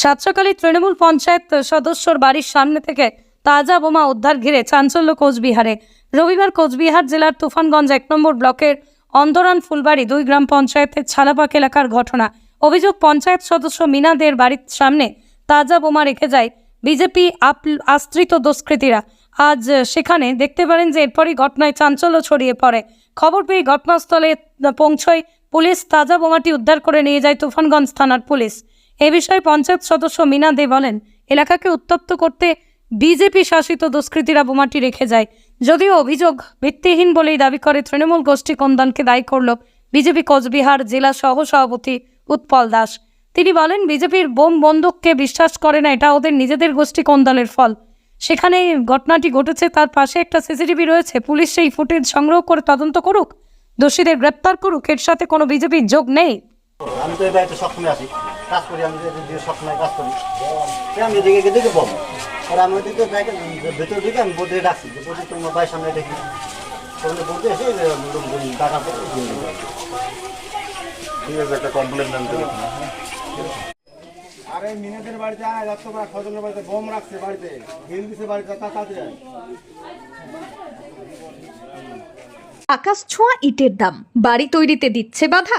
সাতসকালী তৃণমূল পঞ্চায়েত সদস্যর বাড়ির সামনে থেকে তাজা বোমা উদ্ধার ঘিরে চাঞ্চল্য কোচবিহারে। রবিবার কোচবিহার জেলার তুফানগঞ্জ এক নম্বর ব্লকের অন্দরান ফুলবাড়ি দুই গ্রাম পঞ্চায়েতের ছালাপাক এলাকার ঘটনা। অভিযোগ, পঞ্চায়েত সদস্য মিনাদের বাড়ির সামনে তাজা বোমা রেখে যায় বিজেপি আশ্রিত দুষ্কৃতীরা। আজ সেখানে দেখতে পারেন যে এরপরই ঘটনায় চাঞ্চল্য ছড়িয়ে পড়ে। খবর পেয়ে ঘটনাস্থলে পৌঁছয় পুলিশ। তাজা বোমাটি উদ্ধার করে নিয়ে যায় তুফানগঞ্জ থানার পুলিশ। এ বিষয়ে পঞ্চায়েত সদস্য মিনা দে বলেন, এলাকাকে উত্তপ্ত করতে বিজেপি শাসিত দুষ্কৃতীরা বোমাটি রেখে যায়। যদিও অভিযোগ ভিত্তিহীন বলেই দাবি করে তৃণমূল গোষ্ঠী কন্দনকে দায়ী করল বিজেপি কোচবিহার জেলা সহ সভাপতি উৎপল দাস। তিনি বলেন, বিজেপির বোম বন্দুককে বিশ্বাস করে না, এটা ওদের নিজেদের গোষ্ঠী কন্দলের ফল। সেখানে ঘটনাটি ঘটেছে, তার পাশে একটা সিসিটিভি রয়েছে, পুলিশ সেই ফুটেজ সংগ্রহ করে তদন্ত করুক, দোষীদের গ্রেপ্তার করুক, এর সাথে কোনো বিজেপির যোগ নেই। আমি তো এই বাড়িতে সবসময় আসি। কাজ করি আমি সবসময় কাজ করি। সে আমি এদিকে দেখে বলব আর আমি ওদিকে ভেতর দিকে আমি বলতে ডাকছি যে বলছি তোমার বাড়ির সামনে দেখি। তখন বলতে এসে টাকা ঠিক আছে একটা কমপ্লেন দেন আরে মিনাদের বাড়িতে আয় রাত্র বেলা ফজলের বাড়িতে বোম রাখছে বাড়িতে। হিল দিছে বাড়িতে তা তাড়াতাড়ি আয়। আকাশ ছোঁয়া ইটের দাম। বাড়ি তৈরিতে দিচ্ছে বাধা।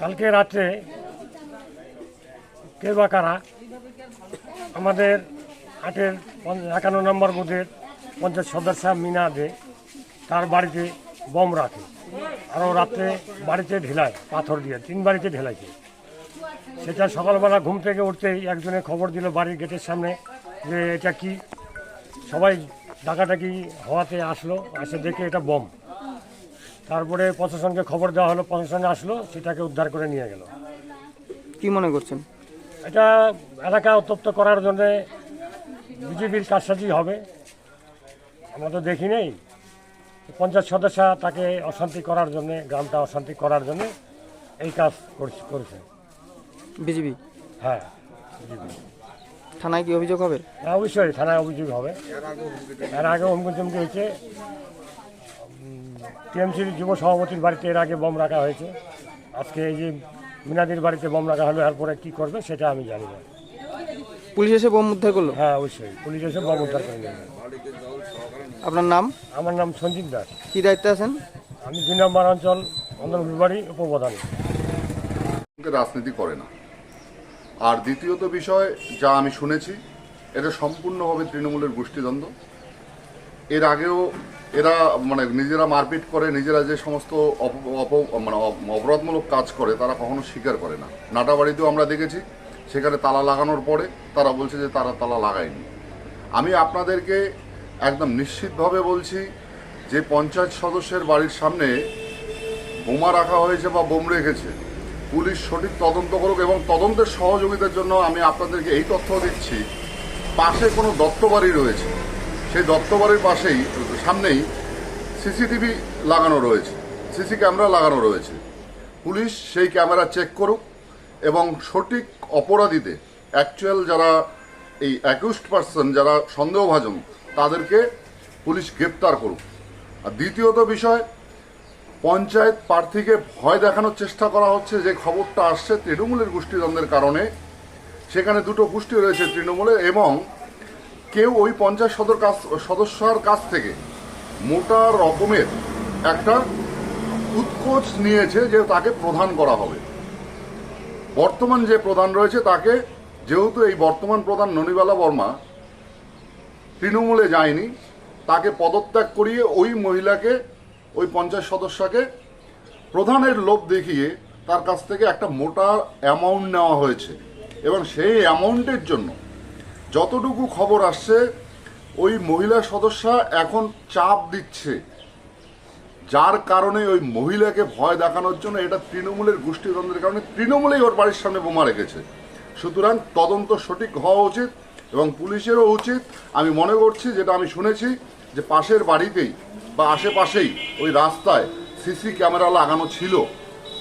কালকে রাত্রে কে কারা আমাদের আটের একান্ন নম্বর বুথের পঞ্চায়েত সদস্য মিনা দে, তার বাড়িতে বম রাখে। আরও রাত্রে বাড়িতে ঢেলায়, পাথর দিয়ে, তিন বাড়িতে ঢেলাইছে। সেটা সকালবেলা ঘুম থেকে উঠতেই একজনে খবর দিল বাড়ির গেটের সামনে যে এটা কি? সবাই ডাকাটাকি হওয়াতে আসলো আসে দেখে এটা বম। তারপরে প্রশাসনকে খবর দেওয়া হলো প্রশাসন আসলো সেটাকে উদ্ধার করে নিয়ে গেল। কি মনে করছেন? এটা এলাকা উত্তপ্ত করার জন্য বিজেপির কারসাজি হবে। আমরা তো দেখি নেই। পঞ্চায়েত সদস্য তাকে অশান্তি করার জন্যে গ্রামটা অশান্তি করার জন্য এই কাজ করছে- করেছে। বিজেপি? হ্যাঁ বিজেপি। থানায় কি অভিযোগ হবে? হ্যাঁ অবশ্যই থানায় অভিযোগ হবে। এর আগে হুমকি চুমকি হয়েছে টিএমসির যুব সভাপতির বাড়িতে এর আগে বম রাখা হয়েছে। আজকে এই যে মিনাদির বাড়িতে বম রাখা হলো এরপরে কী করবে সেটা আমি জানি না। পুলিশ এসে বোম উদ্ধার করল? হ্যাঁ অবশ্যই। পুলিশ এসে বম উদ্ধার করে নিয়ে গেল। আপনার নাম? আমার নাম সঞ্জীব দাস। কি দায়িত্বে আছেন? আমি দুই নম্বর অঞ্চল অন্দরবাড়ি উপপ্রধান। রাজনীতি করে না। আর দ্বিতীয়ত বিষয় যা আমি শুনেছি এটা সম্পূর্ণভাবে তৃণমূলের গোষ্ঠীদ্বন্দ্ব। এর আগেও এরা মানে নিজেরা মারপিট করে, নিজেরা যে সমস্ত অপ- অপ- মানে অপ- অপরাধমূলক কাজ করে, তারা কখনো স্বীকার করে না। নাটাবাড়িতেও আমরা দেখেছি, সেখানে তালা লাগানোর পরে তারা বলছে যে তারা তালা লাগায়নি। আমি আপনাদেরকে একদম নিশ্চিতভাবে বলছি, যে পঞ্চায়েত সদস্যের বাড়ির সামনে বোমা রাখা হয়েছে বা বোম রেখেছে, পুলিশ সঠিক তদন্ত করুক এবং তদন্তের সহযোগিতার জন্য আমি আপনাদেরকে এই তথ্য দিচ্ছি, পাশে কোনো দত্তবাড়ি রয়েছে সেই দত্তবাড়ির পাশেই, সামনেই সিসিটিভি লাগানো রয়েছে। সিসি ক্যামেরা লাগানো রয়েছে। পুলিশ সেই ক্যামেরা চেক করুক এবং সঠিক অপরাধীতে অ্যাকচুয়াল যারা এই অ্যাকিউজড পার্সন, যারা সন্দেহভাজন, তাদেরকে পুলিশ গ্রেপ্তার করুক। আর দ্বিতীয়ত বিষয়, পঞ্চায়েত প্রার্থীকে ভয় দেখানোর চেষ্টা করা হচ্ছে, যে খবরটা আসছে তৃণমূলের গোষ্ঠীদ্বন্দ্বের কারণে। সেখানে দুটো গোষ্ঠী রয়েছে তৃণমূলের এবং কেউ ওই পঞ্চায়েত সদর কাছ, সদস্যর কাছ থেকে মোটা রকমের একটা উৎকোচ নিয়েছে যে তাকে প্রধান করা হবে। বর্তমান যে প্রধান রয়েছে তাকে, যেহেতু এই বর্তমান প্রধান ননিবালা বর্মা তৃণমূলে যায়নি, তাকে পদত্যাগ করিয়ে ওই মহিলাকে, ওই পঞ্চাশ সদস্যকে প্রধানের লোভ দেখিয়ে তার কাছ থেকে একটা মোটা অ্যামাউন্ট নেওয়া হয়েছে। এবং সেই অ্যামাউন্টের জন্য যতটুকু খবর আসছে, ওই মহিলা সদস্য এখন চাপ দিচ্ছে। যার কারণে ওই মহিলাকে ভয় দেখানোর জন্য এটা তৃণমূলের গোষ্ঠীদ্বন্দ্বের কারণে তৃণমূলেই ওর বাড়ির সামনে বোমা রেখেছে। সুতরাং তদন্ত সঠিক হওয়া উচিত এবং পুলিশেরও উচিত। আমি মনে করছি, যেটা আমি শুনেছি, যে পাশের বাড়িতেই বা আশেপাশেই ওই রাস্তায় সিসি ক্যামেরা লাগানো ছিল।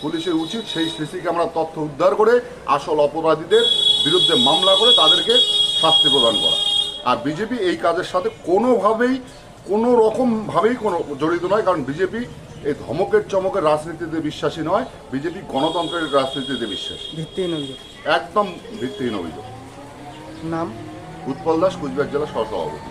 পুলিশের উচিত সেই সিসি ক্যামেরার তথ্য উদ্ধার করে আসল অপরাধীদের বিরুদ্ধে মামলা করে তাদেরকে শাস্তি প্রদান করা। আর বিজেপি এই কাজের সাথে কোনোভাবেই কোনো রকমভাবেই কোনো জড়িত নয় কারণ বিজেপি এই ধমকের চমকের রাজনীতিতে বিশ্বাসী নয় বিজেপি গণতন্ত্রের রাজনীতিতে বিশ্বাসী। ভিত্তিহীন অভিযোগ। একদম ভিত্তিহীন অভিযোগ। নাম? উৎপল দাস কুচবিহার জেলা সহসভাপতি।